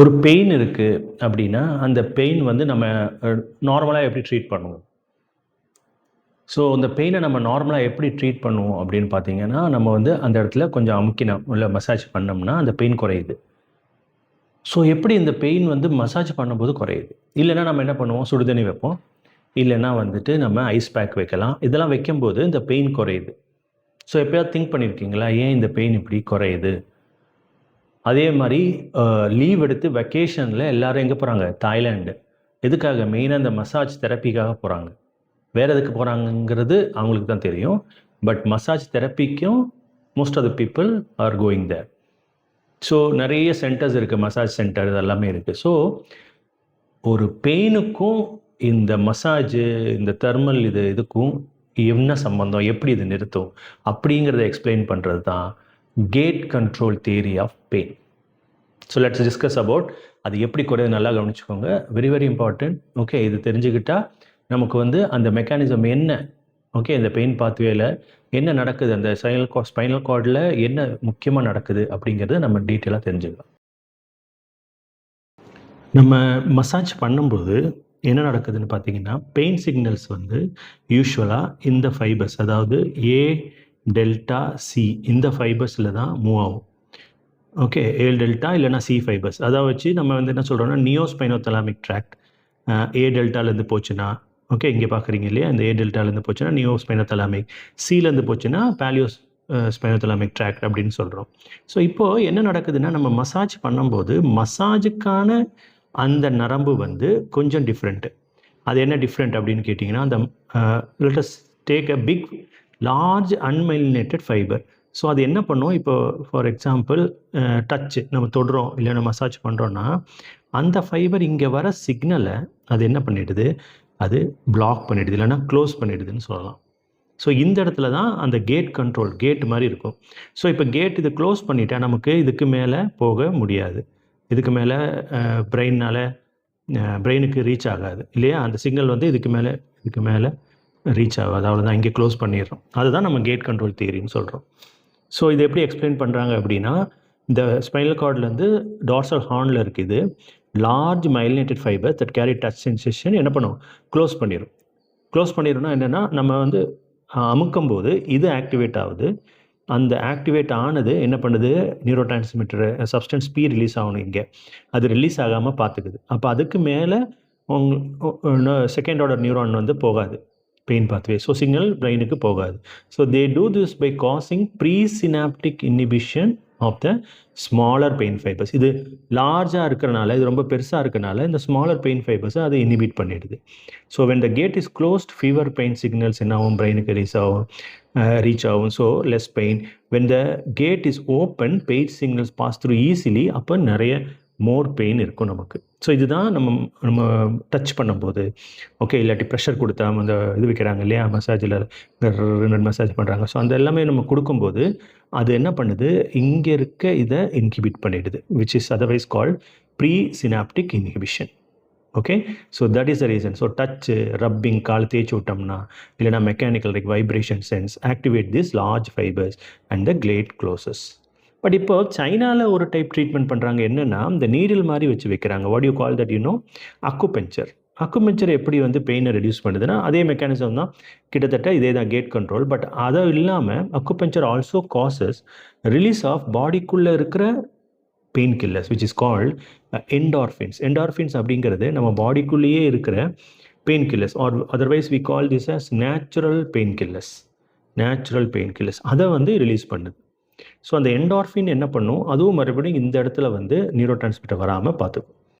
ஒரு பெயின் இருக்குது அப்படின்னா அந்த பெயின் வந்து நம்ம நார்மலாக எப்படி ட்ரீட் பண்ணுவோம்? ஸோ அந்த பெயினை நம்ம நார்மலாக எப்படி ட்ரீட் பண்ணுவோம் அப்படின்னு பார்த்தீங்கன்னா நம்ம வந்து அந்த இடத்துல கொஞ்சம் அமுக்கினோம் இல்லை மசாஜ் பண்ணோம்னா அந்த பெயின் குறையுது. ஸோ எப்படி இந்த பெயின் வந்து மசாஜ் பண்ணும்போது குறையுது? இல்லைன்னா நம்ம என்ன பண்ணுவோம்? சுடுதண்ணி வைப்போம். இல்லைன்னா வந்துட்டு நம்ம ஐஸ் பேக் வைக்கலாம். இதெல்லாம் வைக்கும்போது இந்த பெயின் குறையுது. ஸோ எப்போயாவது திங்க் பண்ணியிருக்கீங்களா ஏன் இந்த பெயின் இப்படி குறையுது? அதே மாதிரி லீவ் எடுத்து வெக்கேஷனில் எல்லோரும் எங்கே போகிறாங்க தாய்லாண்டு எதுக்காக? மெயினாக இந்த மசாஜ் தெரப்பிக்காக போகிறாங்க வேறு எதுக்கு போகிறாங்கங்கிறது அவங்களுக்கு தான் தெரியும். But massage தெரப்பிக்கும் most of the people are going there so நிறைய சென்டர்ஸ் இருக்குது மசாஜ் சென்டர் இதெல்லாமே இருக்குது ஸோ ஒரு பெயினுக்கும் இந்த மசாஜு இந்த தெர்மல் இது இதுக்கும் என்ன சம்பந்தம்? எப்படி இது நிறுத்தும்? அப்படிங்கிறத எக்ஸ்பிளைன் பண்ணுறது தான் gate control theory of pain so let's discuss about அது எப்படி குறையுது நல்லா கவனிச்சுக்கோங்க. வெரி வெரி இம்பார்ட்டன்ட் ஓகே இது தெரிஞ்சுக்கிட்டா நமக்கு வந்து அந்த மெக்கானிசம் என்ன? ஓகே இந்த பெயின் பாத்வேல என்ன நடக்குது? அந்த ஸ்பைனல் கா ஸ்பைனல் கார்டில் என்ன முக்கியமாக நடக்குது அப்படிங்கிறத நம்ம டீட்டெயிலாக தெரிஞ்சுக்கலாம். நம்ம மசாஜ் பண்ணும்போது என்ன நடக்குதுன்னு பார்த்தீங்கன்னா பெயின் சிக்னல்ஸ் வந்து யூஸ்வலாக இந்த ஃபைபர்ஸ் அதாவது ஏ டெல்டா சி இந்த ஃபைபர்ஸில் தான் மூவ் ஆகும். ஓகே ஏ டெல்டா இல்லைனா சி ஃபைபர்ஸ் அதை வச்சு நம்ம வந்து என்ன சொல்கிறோம்னா நியோஸ்பைனோதலாமிக் ட்ராக்ட் ஏ டெல்டாலேருந்து போச்சுன்னா ஓகே இங்கே பார்க்குறீங்க இல்லையா இந்த ஏ டெல்டாலேருந்து போச்சுன்னா நியோஸ்பைனோதலாமிக் சிலேருந்து போச்சுன்னா பேலியோஸ் ஸ்பைனோதலாமிக் ட்ராக்ட் அப்படின்னு சொல்கிறோம் ஸோ இப்போது என்ன நடக்குதுன்னா நம்ம மசாஜ் பண்ணும்போது மசாஜுக்கான அந்த நரம்பு வந்து கொஞ்சம் டிஃப்ரெண்ட்டு அது என்ன டிஃப்ரெண்ட் அப்படின்னு கேட்டிங்கன்னா அந்த let's take a big large unmyelinated fibre so அது என்ன பண்ணும்? இப்போ ஃபார் எக்ஸாம்பிள் டச்சு நம்ம தொடுறோம் இல்லைன்னா மசாஜ் பண்ணுறோன்னா அந்த ஃபைபர் இங்கே வர சிக்னலை அது என்ன பண்ணிடுது? அது பிளாக் பண்ணிடுது இல்லைன்னா க்ளோஸ் பண்ணிடுதுன்னு சொல்லலாம். ஸோ இந்த இடத்துல தான் அந்த கேட் கண்ட்ரோல் கேட் மாதிரி இருக்கும். ஸோ இப்போ கேட் இது க்ளோஸ் பண்ணிட்டா நமக்கு இதுக்கு மேலே போக முடியாது. இதுக்கு மேலே பிரெயினால் பிரெயினுக்கு ரீச் ஆகாது. இல்லையா? அந்த சிக்னல் வந்து இதுக்கு மேலே இதுக்கு மேலே ரீச் ஆகாது. அவ்வளோதான் இங்கே க்ளோஸ் பண்ணிடுறோம். அதுதான் நம்ம கேட் கண்ட்ரோல் தியரின்னு சொல்கிறோம் ஸோ இது எப்படி எக்ஸ்பிளைன் பண்ணுறாங்க அப்படின்னா இந்த ஸ்பைனல் கார்ட்லேருந்து டார்சல் ஹார்னில் இருக்குது large myelinated fibre that carry touch sensation என்ன பண்ணும்? க்ளோஸ் பண்ணிடும் க்ளோஸ் பண்ணிடும்னா என்னென்னா நம்ம வந்து அமுக்கும் போது இது ஆக்டிவேட் ஆகுது. அந்த ஆக்டிவேட் ஆனது என்ன பண்ணுது? Neurotransmitter substance P release ஆகணும் இங்கே. அது ரிலீஸ் ஆகாமல் பார்த்துக்குது. அப்போ அதுக்கு மேலே உங் செகண்ட் ஆர்டர் நியூரான் வந்து போகாது. பெயின் பாத்வே ஸோ சிக்னல் பிரெயினுக்கு போகாது. So they do this by causing presynaptic inhibition of the smaller pain fibres இது லார்ஜாக இருக்கிறனால இது ரொம்ப பெருசாக இருக்கனால இந்த ஸ்மாலர் பெயின் ஃபைபர்ஸை அதை இனிபிட் பண்ணிடுது. So when the gate is closed fewer pain signals என்ன ஆகும்? பிரெயினுக்கு ரீச் ஆகும். ரீச் ஆகும். So less pain when the gate is open pain signals pass through easily அப்போ நிறைய மோர் பெயின் இருக்கும் நமக்கு. ஸோ இதுதான் நம்ம நம்ம டச் பண்ணும்போது ஓகே இல்லாட்டி ப்ரெஷர் கொடுத்தா அந்த இது வைக்கிறாங்க இல்லையா மசாஜில் மசாஜ் பண்ணுறாங்க ஸோ அந்த எல்லாமே நம்ம கொடுக்கும்போது அது என்ன பண்ணுது? இங்கே இருக்க இதை இன்ஹிபிட் பண்ணிடுது which is otherwise call presynaptic inhibition okay so that is the reason so touch rubbing கால் தேய்ச்சி விட்டோம்னா இல்லைனா mechanical like vibration sense activate this large fibres and the gate closes but இப்போ சைனாவில் ஒரு டைப் ட்ரீட்மெண்ட் பண்ணுறாங்க என்னென்னா இந்த நீரில் மாதிரி வச்சு வைக்கிறாங்க. What you call that you know acupuncture acupuncture எப்படி வந்து பெயினை ரெடியூஸ் பண்ணுதுன்னா அதே மெக்கானிசம் தான் கிட்டத்தட்ட இதே தான் கேட் கண்ட்ரோல் பட் அதை இல்லாமல் acupuncture also causes release of பாடிக்குள்ளே இருக்கிற painkillers which is called endorphins endorphins அப்படிங்கிறது நம்ம பாடிக்குள்ளேயே இருக்கிற painkillers are otherwise we call this as natural painkillers natural painkillers அதை வந்து ரிலீஸ் பண்ணுது. ஸோ அந்த என்டார்ஃபின் என்ன பண்ணும்? அதுவும் மறுபடியும் இந்த இடத்துல வந்து நியூரோ டிரான்ஸ்மிட்டர் வராமல் பார்த்துக்கும்.